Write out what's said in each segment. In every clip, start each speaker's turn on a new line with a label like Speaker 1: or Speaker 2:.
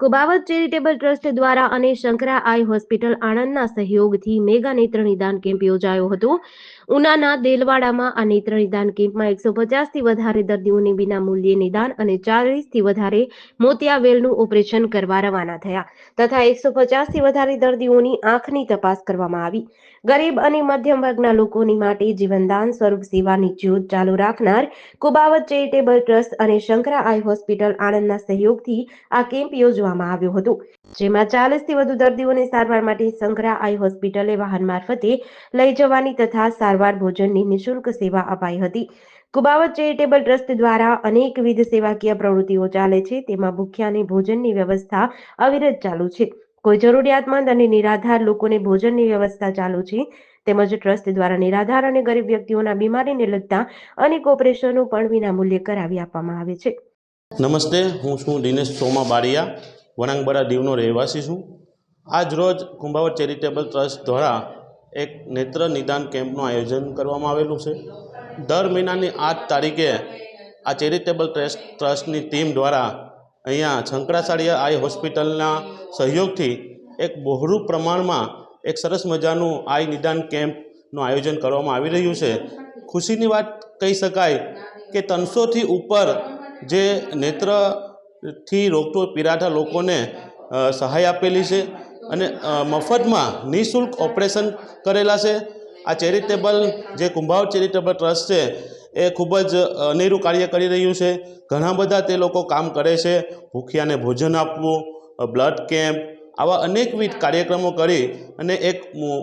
Speaker 1: Kubavat charitable trust દ્વારા અને શંકરા આઈ hospital આણંદના સહયોગથી મેગા નેત્ર નિદાન કેમ્પ યોજાયો હતો. ઉનાના દેલવાડામાં આ નેત્ર નિદાન કેમ્પમાં એકસો પચાસથી વધારે દર્દીઓને વિના મૂલ્યે નિદાન અને ચાલીસથી વધારે મોતિયાવેલનું ઓપરેશન કરવા રવાના થયા તથા એકસો પચાસથી વધારે દર્દીઓની આંખની તપાસ કરવામાં આવી. ગરીબ અને મધ્યમ વર્ગના લોકોની માટે જીવનદાન સ્વરૂપ સેવાની જ્યોત ચાલુ રાખનાર કુબાવત ચેરિટેબલ ટ્રસ્ટ અને શંકરા આઈ હોસ્પિટલ આણંદના સહયોગથી આ કેમ્પ યોજવામાં આવ્યું હતું. જેમાં ચાલીસથી વધુ દર્દીઓને સારવાર માટે સંઘરા આઈ હોસ્પિટલે વાહન મારફતે લઈ જવાની તથા સારવાર ભોજનની નિઃશુલ્ક સેવા અપાઈ હતી. કુબાવત ચેરિટેબલ ટ્રસ્ટ દ્વારા અનેકવિધ સેવાકીય પ્રવૃત્તિઓ ચાલે છે. તેમાં ભૂખ્યાને ભોજનની વ્યવસ્થા અવિરત ચાલુ છે. કોઈ જરૂરિયાતમંદ અને નિરાધાર લોકોને ભોજનની વ્યવસ્થા ચાલુ છે. તેમજ ટ્રસ્ટ દ્વારા નિરાધાર અને ગરીબ વ્યક્તિઓના બીમારીને લગતા અનેક ઓપરેશનો પણ વિનામૂલ્યે કરાવી આપવામાં આવે છે.
Speaker 2: નમસ્તે, હું છું દિનેશ સોમા બારિયા વણાંગબડા દીવનો રહેવાસી છું. આજ રોજ કુંભાવત ચેરિટેબલ ટ્રસ્ટ દ્વારા એક નેત્ર નિદાન કેમ્પનું આયોજન કરવામાં આવેલું છે. દર મહિનાની આઠ તારીખે આ ચેરિટેબલ ટ્રસ્ટ ટ્રસ્ટની ટીમ દ્વારા અહીંયા શંકરાચાર્ય આઈ હોસ્પિટલના સહયોગથી એક બહોળું પ્રમાણમાં એક સરસ મજાનું આઈ નિદાન કેમ્પનું આયોજન કરવામાં આવી રહ્યું છે. ખુશીની વાત કહી શકાય કે ત્રણસોથી ઉપર જે નેત્રથી રોગતો પીડાતા લોકોને સહાય આપેલી છે અને મફતમાં નિઃશુલ્ક ઓપરેશન કરેલા છે. આ ચેરિટેબલ જે કુંભાવ ચેરિટેબલ ટ્રસ્ટ છે, એ ખૂબ જ અનેરું કાર્ય કરી રહ્યું છે. ઘણા બધા તે લોકો કામ કરે છે. ભૂખ્યાને ભોજન આપવું બ્લડ કેમ્પ આવા અનેકવિધ કાર્યક્રમો કરી અને એક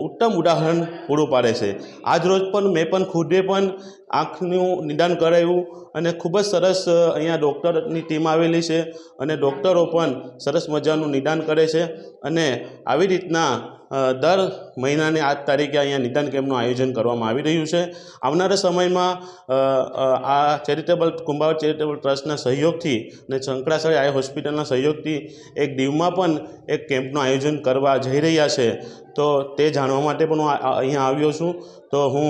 Speaker 2: ઉત્તમ ઉદાહરણ પૂરું પાડે છે. આજ રોજ પણ મેં પણ ખુદે પણ આંખનું નિદાન કરાવ્યું અને ખૂબ જ સરસ અહીંયા ડૉક્ટરની ટીમ આવેલી છે અને ડૉક્ટરો પણ સરસ મજાનું નિદાન કરે છે અને આવી રીતના દર મહિનાની આજ તારીખે અહીંયા નિદાન કેમ્પનું આયોજન કરવામાં આવી રહ્યું છે. આવનારા સમયમાં આ ચેરિટેબલ કુંભાવત ચેરિટેબલ ટ્રસ્ટના સહયોગથી અને શંકરાચાર્ય આઈ હોસ્પિટલના સહયોગથી એક દીવમાં પણ એક કેમ્પનું આયોજન કરવા જઈ રહ્યા છે. તો તે જાણવા માટે પણ હું અહીંયા આવ્યો છું. તો હું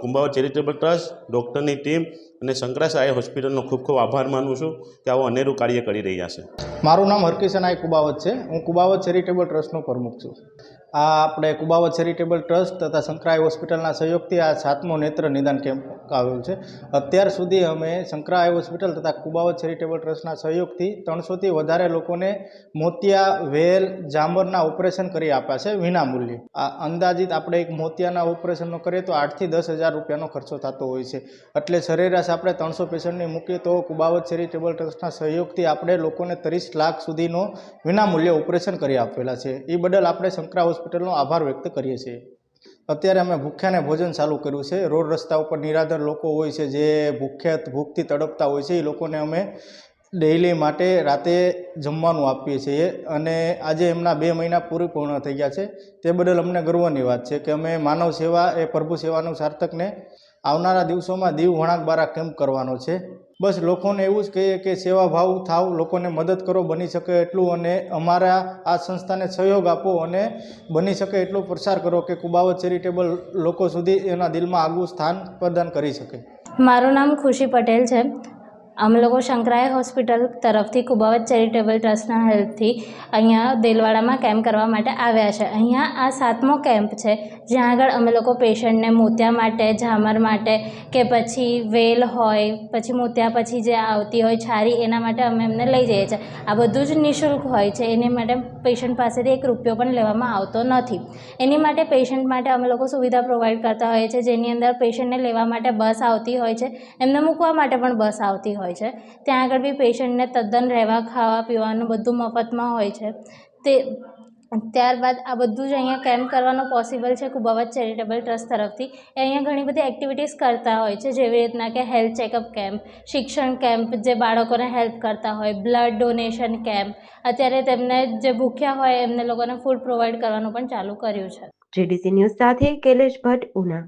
Speaker 2: કુંભાવર ચેરિટેબલ ટ્રસ્ટ, ડૉક્ટરની ટીમ અને શંકરાશાય હોસ્પિટલનો ખૂબ ખૂબ આભાર માનું છું કે આવું અનેરું કાર્ય કરી રહ્યા છે.
Speaker 3: મારું નામ હરકિશનાય કુબાવત છે. હું કુબાવત ચેરિટેબલ ટ્રસ્ટનો પ્રમુખ છું. આ આપણે કુબાવત ચેરિટેબલ ટ્રસ્ટ તથા શંકરાય હોસ્પિટલના સહયોગથી આ સાતમો નેત્ર નિદાન કેમ્પ આવ્યો છે. અત્યાર સુધી અમે શંકરાય હોસ્પિટલ તથા કુબાવત ચેરિટેબલ ટ્રસ્ટના સહયોગથી ત્રણસોથી વધારે લોકોને મોતિયા, વેલ જામરના ઓપરેશન કરી આપ્યા છે વિના મૂલ્યે. આ અંદાજિત આપણે એક મોતિયાના ઓપરેશનનો કરીએ તો આઠથી દસ હજાર રૂપિયાનો ખર્ચો થતો હોય છે. એટલે સરેરાશ આપણે ત્રણસો પેશન્ટને મૂકીએ તો કુબાવત ચેરિટેબલ ટ્રસ્ટના સહયોગથી આપણે લોકોને ત્રીસ લાખ સુધીનો વિનામૂલ્યે ઓપરેશન કરી આપેલા છે. એ બદલ આપણે શંકરા હોસ્પિટલનો આભાર વ્યક્ત કરીએ છીએ. અત્યારે અમે ભૂખ્યાને ભોજન ચાલુ કર્યું છે. રોડ રસ્તા ઉપર નિરાધાર લોકો હોય છે. જે ભૂખ્યા ભૂખથી તડપતા હોય છે, એ લોકોને અમે ડેઇલી માટે રાતે જમવાનું આપીએ છીએ અને આજે એમના બે મહિના પૂરી પૂર્ણ થઈ ગયા છે. તે બદલ અમને ગર્વની વાત છે કે અમે માનવ સેવા એ પ્રભુ સેવાનું સાર્થકને આવનારા દિવસોમાં દીવ વણાકબારા કેમ્પ કરવાનો છે. બસ લોકોને એવું જ કહીએ કે સેવાભાવ થાવ, લોકોને મદદ કરો, બની શકે એટલું અને અમારા આ સંસ્થાને સહયોગ આપો અને બની શકે એટલો પ્રસાર કરો કે કુબાવત ચેરિટેબલ લોકો સુધી એના દિલમાં આગવું સ્થાન પ્રદાન કરી શકે.
Speaker 4: મારું નામ ખુશી પટેલ છે. અમે લોકો શંકરાય હોસ્પિટલ તરફથી કુબાવત ચેરિટેબલ ટ્રસ્ટના હેલ્પથી અહીંયા દેલવાડામાં કેમ્પ કરવા માટે આવ્યા છે. અહીંયા આ સાતમો કેમ્પ છે, જ્યાં આગળ અમે લોકો પેશન્ટને મોતિયા માટે, ઝામર માટે કે પછી વેલ હોય, પછી મોતિયા પછી જે આવતી હોય છારી, એના માટે અમે એમને લઈ જઈએ છીએ. આ બધું જ નિઃશુલ્ક હોય છે, એની માટે પેશન્ટ પાસેથી એક રૂપિયો પણ લેવામાં આવતો નથી. એની માટે પેશન્ટ માટે અમે લોકો સુવિધા પ્રોવાઈડ કરતા હોઈએ છીએ, જેની અંદર પેશન્ટને લેવા માટે બસ આવતી હોય છે, એમને મૂકવા માટે પણ બસ આવતી હોય છે. ત્યાં આગળ બી પેશન્ટને તદ્દન રહેવા, ખાવા, પીવાનું બધું મફતમાં હોય છે. તે, ત્યારબાદ આ બધું જ અહીંયા કેમ્પ કરવાનું પોસિબલ છે કુબાવત ચેરિટેબલ ટ્રસ્ટ તરફથી. એ અહીંયા ઘણી બધી એક્ટિવિટીઝ કરતા હોય છે, જેવી રીતના કે હેલ્થ ચેકઅપ કેમ્પ શિક્ષણ કેમ્પ જે બાળકોને હેલ્પ કરતા હોય બ્લડ ડોનેશન કેમ્પ અત્યારે તેમને જે ભૂખ્યા હોય એમને લોકોને ફૂડ પ્રોવાઈડ કરવાનું પણ ચાલુ કર્યું છે.
Speaker 1: જીડીસી ન્યૂઝ સાથે કૈલેશ ભટ્ટ, ઉના.